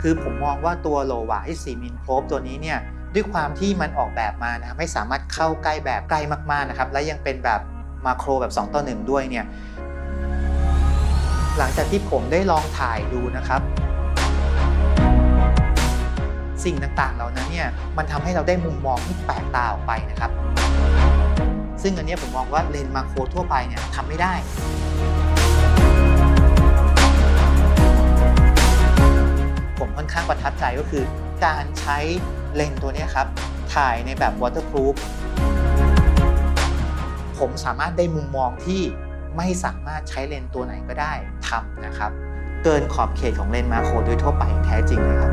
คือผมมองว่าตัวโลวา4มิลโครบตัวนี้เนี่ยด้วยความที่มันออกแบบมานะครับไม่สามารถเข้าใกล้แบบใกล้มากๆนะครับ และยังเป็นแบบมาโครแบบ 2 ต่อ 1 ด้วยเนี่ยหลังจากที่ผมได้ลองถ่ายดูนะครับ สิ่งต่างๆเหล่านั้นเนี่ยมันทำให้เราได้มุมมองที่แปลกตาออกไปนะครับ ซึ่งอันนี้ผมมองว่าเลนส์มาโครทั่วไปเนี่ยทำไม่ได้ ประทับใจก็คือ การใช้เลนส์ตัวนี้ครับ ถ่ายในแบบ waterproof ผมสามารถได้มุมมองที่ไม่สามารถใช้เลนส์ตัวไหนก็ได้ทำนะครับ เกินขอบเขตของเลนส์มาโครโดยทั่วไปอย่างแท้จริงเลยครับ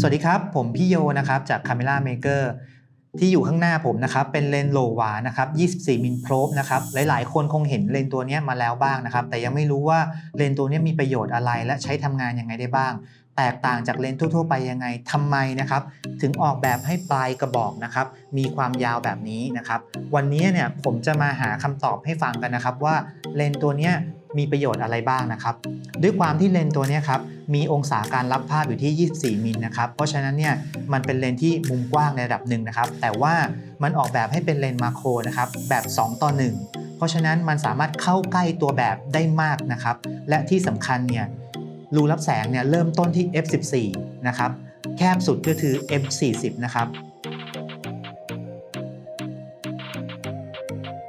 สวัสดีครับ ผมพี่โยนะครับ จาก Camera Maker ที่อยู่ข้างหน้าผมนะครับเป็นเลนส์โลวานะครับ24 มิลโพรบนะครับหลายๆ คนคงเห็นเลนส์ตัวนี้มาแล้วบ้างนะครับ แต่ยังไม่รู้ว่าเลนส์ตัวนี้มีประโยชน์อะไร และใช้ทำงานยังไงได้บ้าง แตกต่างจากเลนส์ทั่ว ๆ ไปยังไงทำไมนะครับ ถึงออกแบบให้ปลายกระบอกนะครับ มีความยาวแบบนี้นะครับ วันนี้เนี่ยผมจะมาหาคำตอบให้ฟังกันนะครับว่าเลนส์ตัวนี้ มีประโยชน์อะไรบ้างนะครับ ด้วยความที่เลนส์ตัวนี้ครับมีองศาการรับภาพอยู่ที่ 24 มิลนะครับ เพราะฉะนั้นเนี่ยมันเป็นเลนส์ที่มุมกว้างในระดับหนึ่งนะครับ แต่ว่ามันออกแบบให้เป็นเลนส์มาโครนะครับแบบ2ต่อ1 เพราะฉะนั้นมันสามารถเข้าใกล้ตัวแบบได้มากนะครับ และที่สำคัญเนี่ยรูรับแสงเนี่ยเริ่มต้นที่ f14 นะครับ แคบสุดก็คือ f40 นะครับ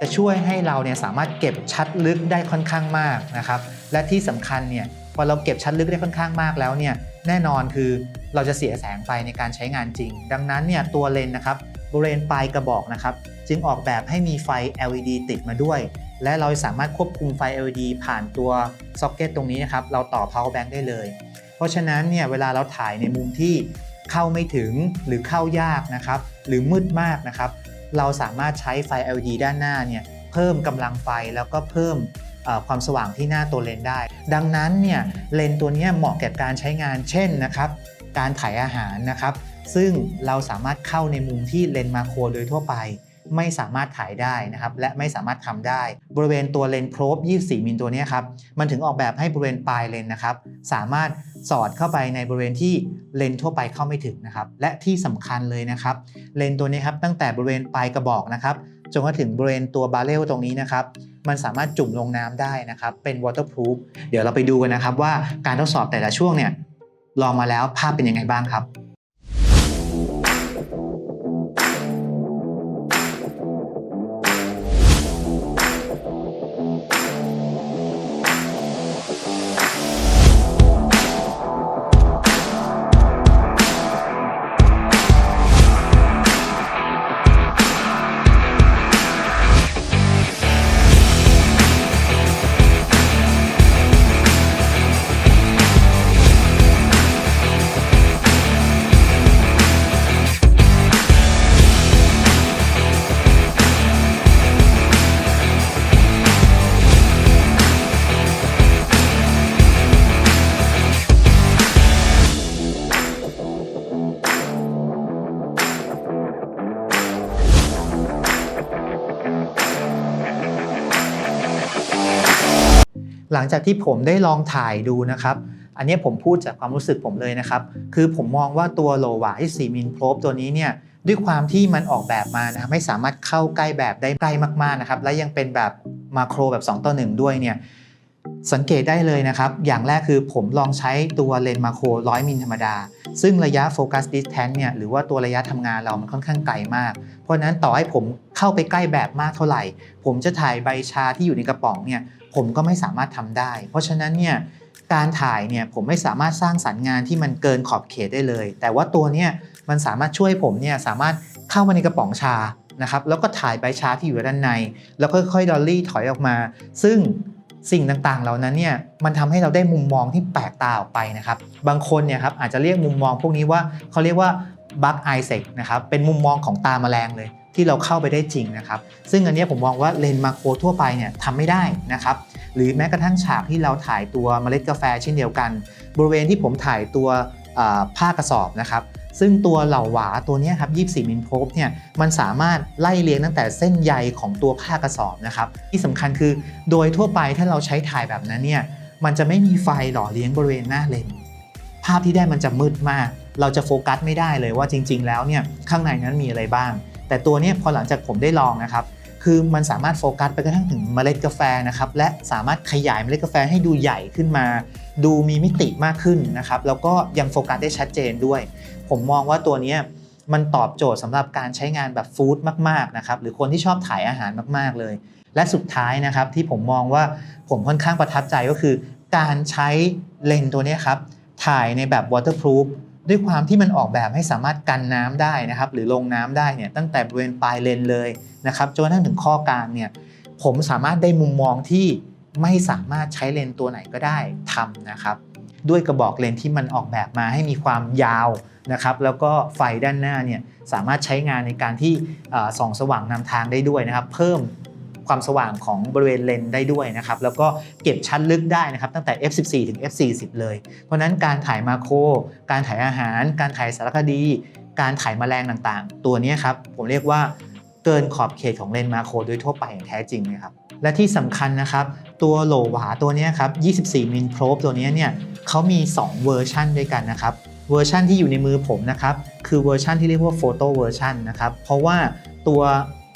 จะช่วยให้เราเนี่ยสามารถเก็บชัดลึกได้ค่อนข้างมากนะครับ และที่สำคัญเนี่ยพอเราเก็บชัดลึกได้ค่อนข้างมากแล้วเนี่ยแน่นอนคือเราจะเสียแสงไฟในการใช้งานจริง ดังนั้นเนี่ยตัวเลนส์นะครับบริเวณปลายกระบอกนะครับ จึงออกแบบให้มีไฟ LED ติดมาด้วย และเราสามารถควบคุมไฟ LED ผ่านตัวซ็อกเก็ตตรงนี้นะครับ เราต่อ power bank ได้เลย เพราะฉะนั้นเนี่ยเวลาเราถ่ายในมุมที่เข้าไม่ถึงหรือเข้ายากนะครับ หรือมืดมากนะครับ เราสามารถใช้ไฟ LED ด้านหน้าเนี่ยเพิ่มกำลังไฟแล้วก็เพิ่มความสว่างที่หน้าตัวเลนได้ ดังนั้นเนี่ยเลนตัวนี้เหมาะแก่การใช้งานเช่นนะครับการถ่ายอาหารนะครับ ซึ่งเราสามารถเข้าในมุมที่เลนมาโครโดยทั่วไป ไม่สามารถถ่ายได้นะครับและไม่สามารถทำได้ บริเวณตัวเลนโพรบ24 มิลตัวนี้ครับมันถึงออกแบบให้บริเวณปลายเลนนะครับสามารถ สอดเข้าไปในบริเวณที่เลนทั่วไปเข้าไม่ถึงนะครับ และที่สำคัญเลยนะครับ เลนตัวนี้ครับตั้งแต่บริเวณปลายกระบอกนะครับจนกระถึงบริเวณตัวบาร์เรลตรงนี้นะครับ มันสามารถจุ่มลงน้ำได้นะครับ เป็น waterproof เดี๋ยวเราไปดูกันนะครับว่าการทดสอบแต่ละช่วงเนี่ยลองมาแล้วภาพเป็นยังไงบ้างครับ หลังจากที่ผมได้ลองถ่ายดูนะครับ อันนี้ผมพูดจากความรู้สึกผมเลยนะครับ คือผมมองว่าตัวโลวาที่4มิลโพรบตัวนี้เนี่ยด้วยความที่มันออกแบบมานะครับไม่สามารถเข้าใกล้แบบได้ใกล้มากๆนะครับ และยังเป็นแบบมาโครแบบ 2 ต่อ 1 ด้วยเนี่ยสังเกตได้เลยนะครับ อย่างแรกคือผมลองใช้ตัวเลนส์มาโคร100 มิลธรรมดา ซึ่งระยะโฟกัสดิสแทนเนี่ยหรือว่าตัวระยะทำงานเรามันค่อนข้างไกลมาก เพราะฉะนั้นต่อให้ผมเข้าไปใกล้แบบมากเท่าไหร่ ผมจะถ่ายใบชาที่อยู่ในกระป๋องเนี่ย ผมก็ไม่สามารถทำได้ เพราะฉะนั้นเนี่ยการถ่ายเนี่ยผมไม่สามารถสร้างสรรค์งานที่มันเกินขอบเขตได้เลย แต่ว่าตัวเนี่ยมันสามารถช่วยผมเนี่ยสามารถเข้ามาในกระป๋องชานะครับแล้วก็ถ่ายใบชาที่อยู่ด้านใน แล้วค่อยๆดอลลี่ถอยออกมา ซึ่งสิ่งต่างๆ เหล่านั้นเนี่ยมันทำให้เราได้มุมมองที่แปลกตาออกไปนะครับ บางคนเนี่ยครับอาจจะเรียกมุมมองพวกนี้ว่าเขาเรียกว่าบัคไอเซกนะครับเป็นมุมมองของตาแมลงเลย ที่เราเข้าไปได้จริงนะครับ ซึ่งอันนี้ผมมองว่าเลนส์มาโครทั่วไปเนี่ยทำไม่ได้นะครับ หรือแม้กระทั่งฉากที่เราถ่ายตัวเมล็ดกาแฟเช่นเดียวกัน บริเวณที่ผมถ่ายตัวผ้ากระสอบนะครับซึ่งตัวเหล่าหวาตัวนี้ครับ 24 มิลโพบเนี่ย มันสามารถไล่เรียงตั้งแต่เส้นใยของตัวผ้ากระสอบนะครับ ที่สำคัญคือโดยทั่วไปถ้าเราใช้ถ่ายแบบนั้นเนี่ย มันจะไม่มีไฟหล่อเลี้ยงบริเวณหน้าเลนส์ภาพที่ได้มันจะมืดมาก เราจะโฟกัสไม่ได้เลยว่าจริง ๆ แล้วเนี่ยข้างในนั้นมีอะไรบ้าง แต่ตัวนี้พอหลังจากผมได้ลองนะครับคือมันสามารถโฟกัสไปกระทั่งถึงเมล็ดกาแฟนะครับและสามารถขยายเมล็ดกาแฟให้ดูใหญ่ขึ้นมา ดูมีมิติมากขึ้นนะครับแล้วก็ยังโฟกัสได้ชัดเจนด้วย ผมมองว่าตัวนี้มันตอบโจทย์สำหรับการใช้งานแบบฟู้ดมากๆนะครับหรือคนที่ชอบถ่ายอาหารมากๆเลย และสุดท้ายนะครับที่ผมมองว่าผมค่อนข้างประทับใจก็คือ การใช้เลนส์ตัวนี้ครับถ่ายในแบบ waterproof ด้วยความที่มันออกแบบให้สามารถกันน้ำได้นะครับ หรือลงน้ำได้เนี่ยตั้งแต่บริเวณปลายเลนเลยนะครับจนกระทั่งถึงข้อกลางเนี่ยผมสามารถได้มุมมองที่ไม่สามารถใช้เลนตัวไหนก็ได้ทำนะครับ ด้วยกระบอกเลนที่มันออกแบบมาให้มีความยาวนะครับ แล้วก็ไฟด้านหน้าเนี่ยสามารถใช้งานในการที่ส่องสว่างนำทางได้ด้วยนะครับ เพิ่ม ความสว่างของบริเวณเลนได้ด้วยนะครับแล้วก็เก็บชั้นลึกได้นะครับตั้งแต่ f14 ถึง f40 เลย เพราะนั้นการถ่ายมาโคร การถ่ายอาหาร การถ่ายสารคดี การถ่ายแมลงต่างๆ ตัวนี้ครับผมเรียกว่าเกินขอบเขตของเลนมาโครโดยทั่วไปอย่างแท้จริงนะครับและที่สำคัญนะครับ ตัวโหลหวาตัวนี้ครับ 24 มิลโพรบตัวนี้เนี่ยเขามี 2 เวอร์ชันด้วยกันนะครับ เวอร์ชันที่อยู่ในมือผมนะครับ คือเวอร์ชันที่เรียกว่าโฟโต้เวอร์ชันนะครับ เพราะว่าตัว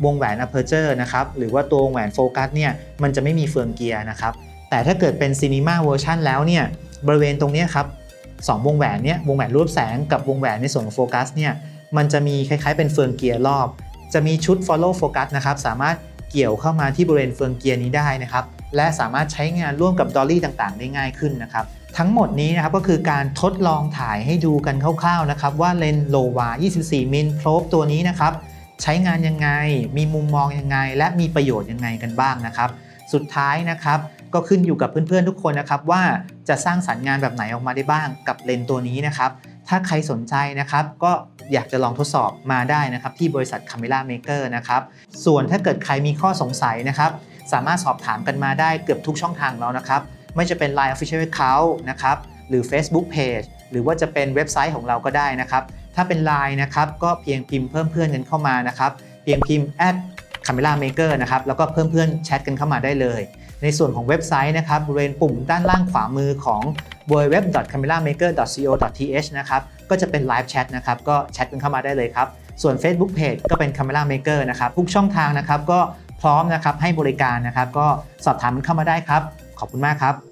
วงแหวน aperture นะครับหรือว่าตัววงแหวนโฟกัสเนี่ยมันจะไม่มีเฟืองเกียร์นะครับแต่ถ้าเกิดเป็นซีนีมาเวอร์ชันแล้วเนี่ยบริเวณตรงนี้ครับสองวงแหวนเนี่ยวงแหวนรูปแสงกับวงแหวนในส่วนของโฟกัสเนี่ยมันจะมีคล้ายๆเป็นเฟืองเกียร์รอบ จะมีชุด follow focus นะครับสามารถเกี่ยวเข้ามาที่บริเวณเฟืองเกียร์นี้ได้นะครับและสามารถใช้งานร่วมกับดอลลี่ต่างๆ ได้ง่ายขึ้นนะครับทั้งหมดนี้นะครับก็คือการทดลองถ่ายให้ดูกันคร่าวๆนะครับว่าเลนส์โลวา 24 มิลโพรบตัวนี้นะครับ ใช้งานยังไง มีมุมมองยังไง และมีประโยชน์ยังไงกันบ้างนะครับ สุดท้ายนะครับก็ขึ้นอยู่กับเพื่อนๆทุกคนนะครับว่าจะสร้างสรรค์งานแบบไหนออกมาได้บ้างกับเลนส์ตัวนี้นะครับถ้าใครสนใจนะครับก็อยากจะลองทดสอบมาได้นะครับที่บริษัท Camera Maker นะครับส่วนถ้าเกิดใครมีข้อสงสัยนะครับสามารถสอบถามกันมาได้เกือบทุกช่องทางแล้วนะครับไม่จะเป็น Line Official Account นะครับหรือ Facebook Page หรือว่าจะเป็นเว็บไซต์ของเราก็ได้นะครับ ถ้าเป็น Line นะครับก็เพียงพิมพ์เพิ่มเพื่อนกันเข้ามานะครับเพียงพิมพ์ camera maker นะครับแล้วก็เพิ่มเพื่อนแชทกันเข้ามาได้เลย ในส่วนของเว็บไซต์นะครับบริเวณปุ่มด้านล่างขวามือของ www.cameramaker.co.th นะครับก็จะเป็น Live Chat นะครับก็แชทกันเข้ามาได้เลยครับส่วน Facebook Page ก็เป็น Camera Maker นะครับทุกช่องทางนะครับก็พร้อมนะครับให้บริการนะครับ ก็สอบถามกันเข้ามาได้ครับ ขอบคุณมากครับ